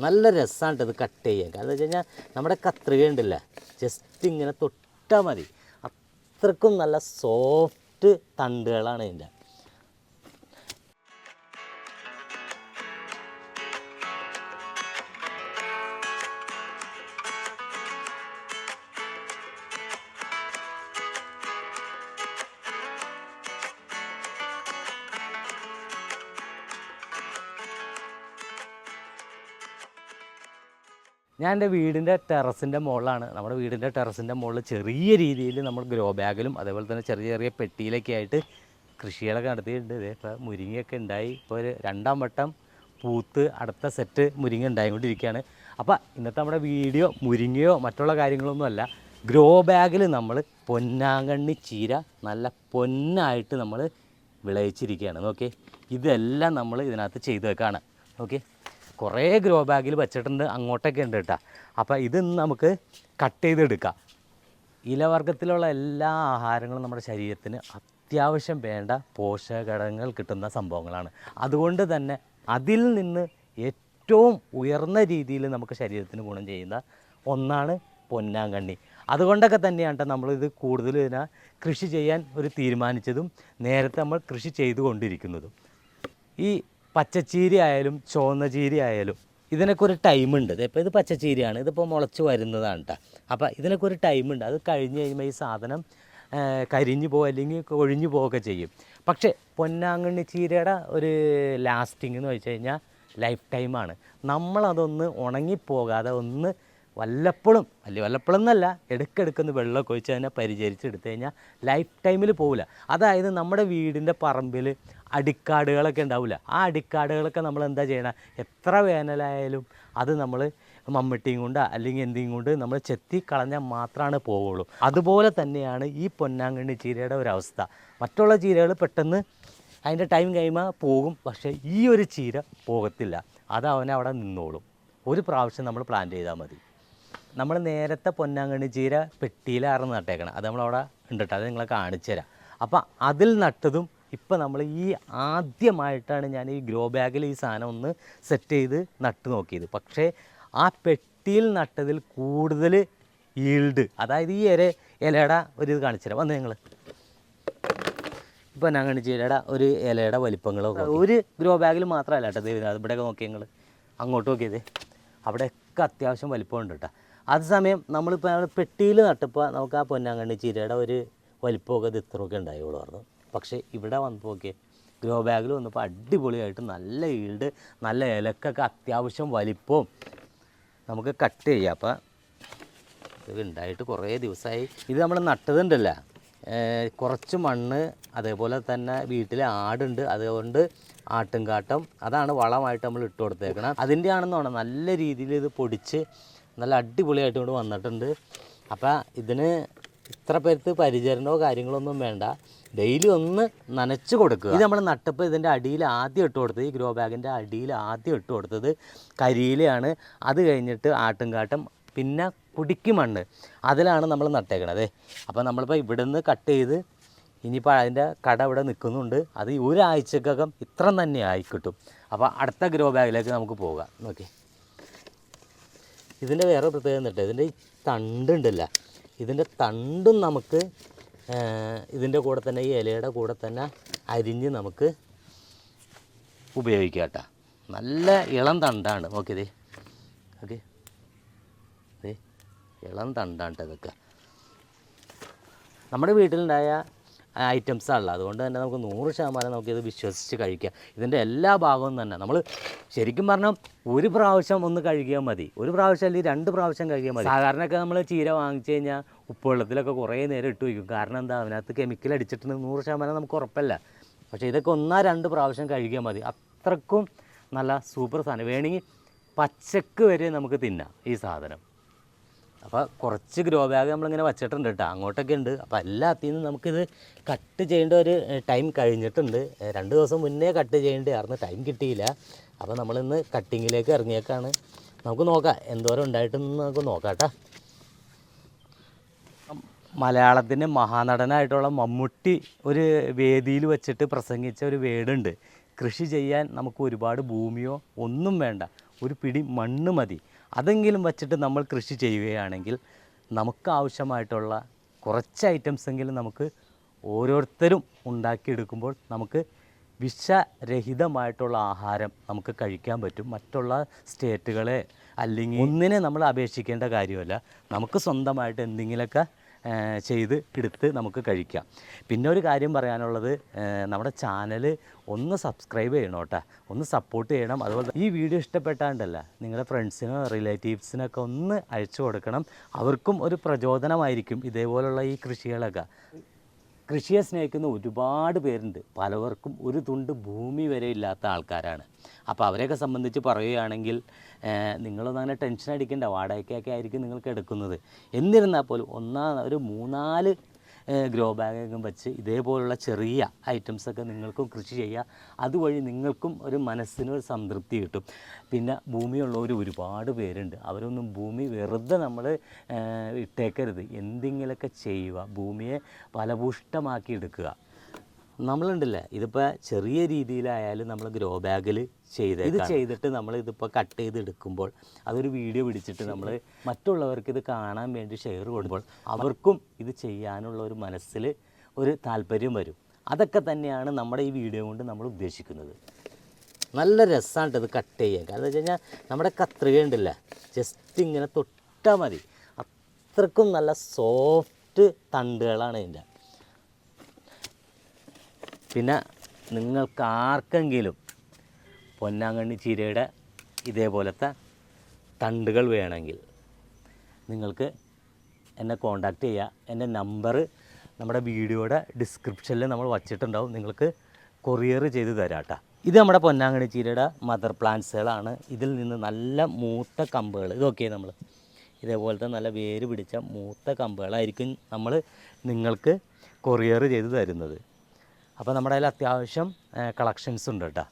നല്ല രസമാണ് ഇത് കട്ട് ചെയ്യാൻ. കാരണം വെച്ച് കഴിഞ്ഞാൽ നമ്മുടെ കത്രിക ഉണ്ടല്ല ജസ്റ്റ് ഇങ്ങനെ തൊട്ടാൽ മതി. അത്രക്കും നല്ല സോഫ്റ്റ് തണ്ടുകളാണ് ഇതിന്റെ. ഞാൻ എന്റെ വീടിന്റെ ടെറസിന്റെ മുകളിലാണ്. നമ്മുടെ വീടിന്റെ ടെറസിന്റെ മുകളിൽ ചെറിയ രീതിയിൽ നമ്മൾ ഗ്രോ ബാഗിലും അതേപോലെ തന്നെ ചെറിയ ചെറിയ പെട്ടിയിലൊക്കെ ആയിട്ട് കൃഷികളൊക്കെ നടത്തിയിട്ടുണ്ട്. ഇതേ ഇപ്പോൾ മുരിങ്ങയൊക്കെ ഉണ്ടായി. ഇപ്പോൾ ഒരു രണ്ടാം വട്ടം പൂത്ത് അടുത്ത സെറ്റ് മുരിങ്ങ ഉണ്ടായിക്കൊണ്ടിരിക്കുകയാണ്. അപ്പോൾ ഇന്നത്തെ നമ്മുടെ വീഡിയോ മുരിങ്ങയോ മറ്റുള്ള കാര്യങ്ങളൊന്നും അല്ല. ഗ്രോ ബാഗിൽ നമ്മൾ പൊന്നാങ്കണ്ണി ചീര നല്ല പൊന്നായിട്ട് നമ്മൾ വിളയിച്ചിരിക്കുകയാണ്. ഓക്കെ ഇതെല്ലാം നമ്മൾ ഇതിനകത്ത് ചെയ്ത് വെക്കാണ് ഓക്കെ കുറേ ഗ്രോ ബാഗിൽ വെച്ചിട്ടുണ്ട്. അങ്ങോട്ടൊക്കെ ഉണ്ട് കേട്ടോ. അപ്പോൾ ഇത് നമുക്ക് കട്ട് ചെയ്തെടുക്കാം. ഇലവർഗത്തിലുള്ള എല്ലാ ആഹാരങ്ങളും നമ്മുടെ ശരീരത്തിന് അത്യാവശ്യം വേണ്ട പോഷകഘടകങ്ങൾ കിട്ടുന്ന സംഭവങ്ങളാണ്. അതുകൊണ്ട് തന്നെ അതിൽ നിന്ന് ഏറ്റവും ഉയർന്ന രീതിയിൽ നമുക്ക് ശരീരത്തിന് ഗുണം ചെയ്യുന്ന ഒന്നാണ് പൊന്നാങ്കണ്ണി. അതുകൊണ്ടൊക്കെ തന്നെയാണ് നമ്മളിത് കൂടുതൽ ഇതിനെ കൃഷി ചെയ്യാൻ ഒരു തീരുമാനിച്ചതും നേരത്തെ നമ്മൾ കൃഷി ചെയ്തുകൊണ്ടിരിക്കുന്നതും. ഈ പച്ചച്ചീരി ആയാലും ചുവന്ന ചീരി ആയാലും ഇതിനൊക്കെ ഒരു ടൈമുണ്ട് ഇപ്പോൾ ഇത് പച്ചച്ചീരിയാണ്. ഇതിപ്പോൾ മുളച്ച് വരുന്നതാണ് കേട്ടോ അപ്പോൾ ഇതിനൊക്കെ ഒരു ടൈമുണ്ട് അത് കഴിഞ്ഞ് കഴിയുമ്പോൾ ഈ സാധനം കരിഞ്ഞു പോകുക അല്ലെങ്കിൽ ഒഴിഞ്ഞു പോവുകയൊക്കെ ചെയ്യും. പക്ഷേ പൊന്നാങ്കണ്ണി ചീരയുടെ ഒരു ലാസ്റ്റിംഗ് എന്ന് വെച്ച് കഴിഞ്ഞാൽ ലൈഫ് ടൈമാണ് നമ്മളതൊന്ന് ഉണങ്ങിപ്പോകാതെ ഒന്ന് വല്ലപ്പോഴും അല്ലെ വല്ലപ്പോഴും എന്നല്ല ഇടയ്ക്കിടയ്ക്കൊന്ന് വെള്ളമൊക്കെ ഒഴിച്ച് അതിനെ പരിചരിച്ചെടുത്തു കഴിഞ്ഞാൽ ലൈഫ് ടൈമിൽ പോവില്ല അതായത് നമ്മുടെ വീടിന്റെ പറമ്പിൽ അടിക്കാടുകളൊക്കെ ഉണ്ടാവില്ല ആ അടിക്കാടുകളൊക്കെ നമ്മൾ എന്താ ചെയ്യണം? എത്ര വേനലായാലും അത് നമ്മൾ മമ്മട്ടിയും കൊണ്ട് അല്ലെങ്കിൽ എന്തെങ്കിലും കൊണ്ട് നമ്മൾ ചെത്തി കളഞ്ഞാൽ മാത്രമാണ് പോവുള്ളൂ. അതുപോലെ തന്നെയാണ് ഈ പൊന്നാങ്കണ്ണി ചീരയുടെ ഒരു അവസ്ഥ. മറ്റുള്ള ചീരകൾ പെട്ടെന്ന് അതിന്റെ ടൈം കഴിയുമ്പോൾ പോകും. പക്ഷേ ഈ ഒരു ചീര പോകത്തില്ല. അത് അവനെ അവിടെ നിന്നോളും. ഒരു പ്രാവശ്യം നമ്മൾ പ്ലാൻ ചെയ്താൽ മതി. നമ്മൾ നേരത്തെ പൊന്നാങ്കണ്ണി ചീര പെട്ടിയിലാറ് നട്ടേക്കണം. അത് നമ്മളവിടെ ഉണ്ട് അത് നിങ്ങളെ കാണിച്ചു തരാം. അപ്പം അതിൽ നട്ടതും ഇപ്പം നമ്മൾ ഈ ആദ്യമായിട്ടാണ് ഞാൻ ഈ ഗ്രോ ബാഗിൽ ഈ സാധനം ഒന്ന് സെറ്റ് ചെയ്ത് നട്ട് നോക്കിയത്. പക്ഷേ ആ പെട്ടിയിൽ നട്ടതിൽ കൂടുതൽ ഈൽഡ് അതായത് ഈ ഒരു ഇലയുടെ ഒരു ഇത് കാണിച്ചു തരാം. വന്ന് നിങ്ങൾ ഇപ്പം ഞാൻ കാണിച്ചു ഇലയുടെ ഒരു ഇലയുടെ വലിപ്പങ്ങളൊക്കെ ഒരു ഗ്രോ ബാഗിൽ മാത്രമല്ല കേട്ടോ ദൈവം. ഇവിടെയൊക്കെ നോക്കി നിങ്ങൾ അങ്ങോട്ട് നോക്കിയത്. അവിടെയൊക്കെ അത്യാവശ്യം വലിപ്പമുണ്ട് കേട്ടോ. അതേസമയം നമ്മളിപ്പോൾ നമ്മൾ പെട്ടിയിൽ നട്ടപ്പോൾ നമുക്ക് ആ പൊന്നാങ്കണ്ണി ചീരയുടെ ഒരു വലിപ്പമൊക്കെ ഇത് ഇത്രയൊക്കെ ഉണ്ടായുള്ളൂ പക്ഷേ ഇവിടെ വന്നപ്പോൾ നോക്കിയേ ഗ്രോ ബാഗിൽ വന്നപ്പോൾ അടിപൊളിയായിട്ട് നല്ല ഈൽഡ് നല്ല ഇലക്കൊക്കെ അത്യാവശ്യം വലിപ്പവും നമുക്ക് കട്ട് ചെയ്യാം. അപ്പം ഇത് ഉണ്ടായിട്ട് കുറേ ദിവസമായി. ഇത് നമ്മൾ നട്ടതുണ്ടല്ല? കുറച്ച് മണ്ണ് അതേപോലെ തന്നെ വീട്ടിൽ ആടുണ്ട്. അതുകൊണ്ട് ആട്ടുംകാട്ടം അതാണ് വളമായിട്ട് നമ്മൾ ഇട്ട് കൊടുത്തേക്കണം. അതിന്റെ ആണെന്ന് തോന്നുന്നു നല്ല രീതിയിൽ ഇത് പൊടിച്ച് നല്ല അടിപൊളിയായിട്ട് കൊണ്ട് വന്നിട്ടുണ്ട്. അപ്പം ഇതിന് ഇത്ര പേർക്ക് പരിചരണമോ കാര്യങ്ങളൊന്നും വേണ്ട. ഡെയിലി ഒന്ന് നനച്ച് കൊടുക്കുക. ഇത് നമ്മൾ നട്ടപ്പോൾ ഇതിന്റെ അടിയിൽ ആദ്യം ഇട്ട് കൊടുത്തത് ഈ ഗ്രോ ബാഗിന്റെ അടിയിൽ ആദ്യം ഇട്ട് കൊടുത്തത് കരിയിലയാണ്. അത് കഴിഞ്ഞിട്ട് ആട്ടുംകാട്ടം പിന്നെ കുടിക്ക് മണ്ണ്. അതിലാണ് നമ്മൾ നട്ടേക്കണത്. അപ്പോൾ നമ്മളിപ്പോൾ ഇവിടുന്ന് കട്ട് ചെയ്ത് ഇനിയിപ്പോൾ അതിന്റെ കട ഇവിടെ നിൽക്കുന്നുണ്ട് അത് ഒരാഴ്ചക്കകം ഇത്ര തന്നെ ആയിക്കിട്ടും അപ്പോൾ അടുത്ത ഗ്രോ ബാഗിലേക്ക് നമുക്ക് പോകാം. നോക്കി ഇതിന്റെ വേറെ പ്രത്യേകത എന്നിട്ട് ഇതിന്റെ ഈ തണ്ടുണ്ടല്ല ഇതിന്റെ തണ്ടും നമുക്ക് ഇതിന്റെ കൂടെ തന്നെ ഈ ഇലയുടെ കൂടെ തന്നെ അരിഞ്ഞ് നമുക്ക് ഉപയോഗിക്കാം കേട്ടോ. നല്ല ഇളം തണ്ടാണ്. നോക്കിയതേ ഓക്കെ ഇളം തണ്ടാണ് കേട്ടോ ഇതൊക്കെ. നമ്മുടെ വീട്ടിലുണ്ടായ ഐറ്റംസ് ആണല്ലോ. അതുകൊണ്ട് തന്നെ നമുക്ക് നൂറ് ശതമാനം നമുക്കിത് വിശ്വസിച്ച് കഴിക്കാം. ഇതിന്റെ എല്ലാ ഭാഗവും തന്നെ നമ്മൾ ശരിക്കും പറഞ്ഞാൽ ഒരു പ്രാവശ്യം ഒന്ന് കഴുകിയാൽ മതി. ഒരു പ്രാവശ്യം അല്ലെങ്കിൽ രണ്ട് പ്രാവശ്യം കഴുകിയാൽ മതി. സാധാരണയൊക്കെ നമ്മൾ ചീര വാങ്ങിച്ചു കഴിഞ്ഞാൽ ഉപ്പുവെള്ളത്തിലൊക്കെ കുറേ നേരം ഇട്ട് വയ്ക്കും. കാരണം എന്താ? അതിനകത്ത് കെമിക്കൽ അടിച്ചിട്ടുണ്ട് നൂറ് ശതമാനം നമുക്ക് ഉറപ്പല്ല. പക്ഷേ ഇതൊക്കെ ഒന്നാ രണ്ട് പ്രാവശ്യം കഴുകിയാൽ മതി. അത്രക്കും നല്ല സൂപ്പർ സാധനം. വേണമെങ്കിൽ പച്ചക്ക് വരെ നമുക്ക് തിന്നാം ഈ സാധനം. അപ്പോൾ കുറച്ച് ഗ്രോ ബാഗ് നമ്മളിങ്ങനെ വച്ചിട്ടുണ്ട് കേട്ടോ അങ്ങോട്ടൊക്കെ ഉണ്ട്. അപ്പോൾ എല്ലാത്തിൽ നിന്നും നമുക്കിത് കട്ട് ചെയ്യേണ്ട ഒരു ടൈം കഴിഞ്ഞിട്ടുണ്ട്. രണ്ട് ദിവസം മുന്നേ കട്ട് ചെയ്യേണ്ടതായിരുന്നു ടൈം കിട്ടിയില്ല. അപ്പോൾ നമ്മളിന്ന് കട്ടിങ്ങിലേക്ക് ഇറങ്ങിയേക്കാണ്. നമുക്ക് നോക്കാം. എന്തോരം ഉണ്ടായിട്ടെന്ന് നമുക്ക് നോക്കാം കേട്ടോ മലയാളത്തിന്റെ മഹാനടനായിട്ടുള്ള മമ്മൂട്ടി ഒരു വേദിയിൽ വെച്ചിട്ട് പ്രസംഗിച്ച ഒരു വേടുണ്ട്. കൃഷി ചെയ്യാൻ നമുക്ക് ഒരുപാട് ഭൂമിയോ ഒന്നും വേണ്ട. ഒരു പിടി മണ്ണ് മതി. അതെങ്കിലും വച്ചിട്ട് നമ്മൾ കൃഷി ചെയ്യുകയാണെങ്കിൽ നമുക്ക് ആവശ്യമായിട്ടുള്ള കുറച്ച് ഐറ്റംസ് എങ്കിലും നമുക്ക് ഓരോരുത്തരും ഉണ്ടാക്കിയെടുക്കുമ്പോൾ നമുക്ക് വിഷരഹിതമായിട്ടുള്ള ആഹാരം നമുക്ക് കഴിക്കാൻ പറ്റും. മറ്റുള്ള സ്റ്റേറ്റുകളെ അല്ലെങ്കിൽ ഒന്നിനെ നമ്മൾ അപേക്ഷിക്കേണ്ട കാര്യമല്ല. നമുക്ക് സ്വന്തമായിട്ട് എന്തെങ്കിലുമൊക്കെ ചെയ്ത് എടുത്ത് നമുക്ക് കഴിക്കാം. പിന്നെ ഒരു കാര്യം പറയാനുള്ളത് നമ്മുടെ ചാനൽ ഒന്ന് സബ്സ്ക്രൈബ് ചെയ്യണം കേട്ടോ. ഒന്ന് സപ്പോർട്ട് ചെയ്യണം. അതുപോലെ ഈ വീഡിയോ ഇഷ്ടപ്പെട്ടാണ്ടല്ല നിങ്ങളുടെ ഫ്രണ്ട്സിനോ റിലേറ്റീവ്സിനൊക്കെ ഒന്ന് അയച്ചു കൊടുക്കണം. അവർക്കും ഒരു പ്രചോദനമായിരിക്കും ഇതേപോലുള്ള ഈ കൃഷികളൊക്കെ. കൃഷിയെ സ്നേഹിക്കുന്ന ഒരുപാട് പേരുണ്ട്. പലവർക്കും ഒരു തുണ്ട് ഭൂമി വരെ ഇല്ലാത്ത ആൾക്കാരാണ്. അപ്പോൾ അവരെയൊക്കെ സംബന്ധിച്ച് പറയുകയാണെങ്കിൽ നിങ്ങളൊന്നും അങ്ങനെ ടെൻഷൻ അടിക്കേണ്ട. വാടകയ്ക്കൊക്കെ ആയിരിക്കും നിങ്ങൾക്ക് എടുക്കുന്നത്. എന്നിരുന്നാൽ പോലും ഒന്നാ ഒരു മൂന്നാൽ ഗ്രോ ബാഗൊക്കെ വെച്ച് ഇതേപോലുള്ള ചെറിയ ഐറ്റംസൊക്കെ നിങ്ങൾക്കും കൃഷി ചെയ്യുക അതുവഴി നിങ്ങൾക്കും ഒരു മനസ്സിന് ഒരു സംതൃപ്തി കിട്ടും. പിന്നെ ഭൂമിയുള്ളവർ ഒരുപാട് പേരുണ്ട്. അവരൊന്നും ഭൂമി വെറുതെ നമ്മൾ ഇട്ടേക്കരുത്. എന്തെങ്കിലുമൊക്കെ ചെയ്യുക. ഭൂമിയെ ഫലഭൂഷ്ടമാക്കി എടുക്കുക. നമ്മളുണ്ടല്ലേ? ഇതിപ്പോൾ ചെറിയ രീതിയിലായാലും നമ്മൾ ഗ്രോ ബാഗിൽ ചെയ്ത് ഇത് ചെയ്തിട്ട് നമ്മൾ ഇതിപ്പോൾ കട്ട് ചെയ്ത് എടുക്കുമ്പോൾ അതൊരു വീഡിയോ പിടിച്ചിട്ട് നമ്മൾ മറ്റുള്ളവർക്ക് ഇത് കാണാൻ വേണ്ടി ഷെയർ കൊടുക്കുമ്പോൾ അവർക്കും ഇത് ചെയ്യാനുള്ള ഒരു മനസ്സിൽ ഒരു താല്പര്യം വരും. അതൊക്കെ തന്നെയാണ് നമ്മുടെ ഈ വീഡിയോ കൊണ്ട് നമ്മൾ ഉദ്ദേശിക്കുന്നത്. നല്ല രസമാണ് ഇത് കട്ട് ചെയ്യാൻ. കാരണം വെച്ച് കഴിഞ്ഞാൽ നമ്മുടെ കത്രിക ഉണ്ടല്ല? ജസ്റ്റ് ഇങ്ങനെ തൊട്ടാൽ മതി. അത്രക്കും നല്ല സോഫ്റ്റ് തണ്ടുകളാണ് ഇതിന്റെ. പിന്നെ നിങ്ങൾക്ക് ആർക്കെങ്കിലും പൊന്നാങ്കണ്ണി ചീരയുടെ ഇതേപോലത്തെ തണ്ടുകൾ വേണമെങ്കിൽ നിങ്ങൾക്ക് എന്നെ കോണ്ടാക്റ്റ് ചെയ്യുക എന്റെ നമ്പർ നമ്മുടെ വീഡിയോയുടെ ഡിസ്ക്രിപ്ഷനിൽ നമ്മൾ വച്ചിട്ടുണ്ടാവും. നിങ്ങൾക്ക് കൊറിയർ ചെയ്ത് തരാം കേട്ടോ ഇത് നമ്മുടെ പൊന്നാങ്കണ്ണി ചീരയുടെ മദർ പ്ലാന്റ്സുകളാണ് ഇതിൽ നിന്ന് നല്ല മൂത്ത കമ്പുകൾ. ഇതൊക്കെ നമ്മൾ ഇതേപോലത്തെ നല്ല വേര് പിടിച്ച മൂത്ത കമ്പുകളായിരിക്കും നമ്മൾ നിങ്ങൾക്ക് കൊറിയർ ചെയ്ത് തരുന്നത്. അപ്പോൾ നമ്മുടെ കയ്യിൽ അത്യാവശ്യം കളക്ഷൻസ് ഉണ്ട് കേട്ടോ.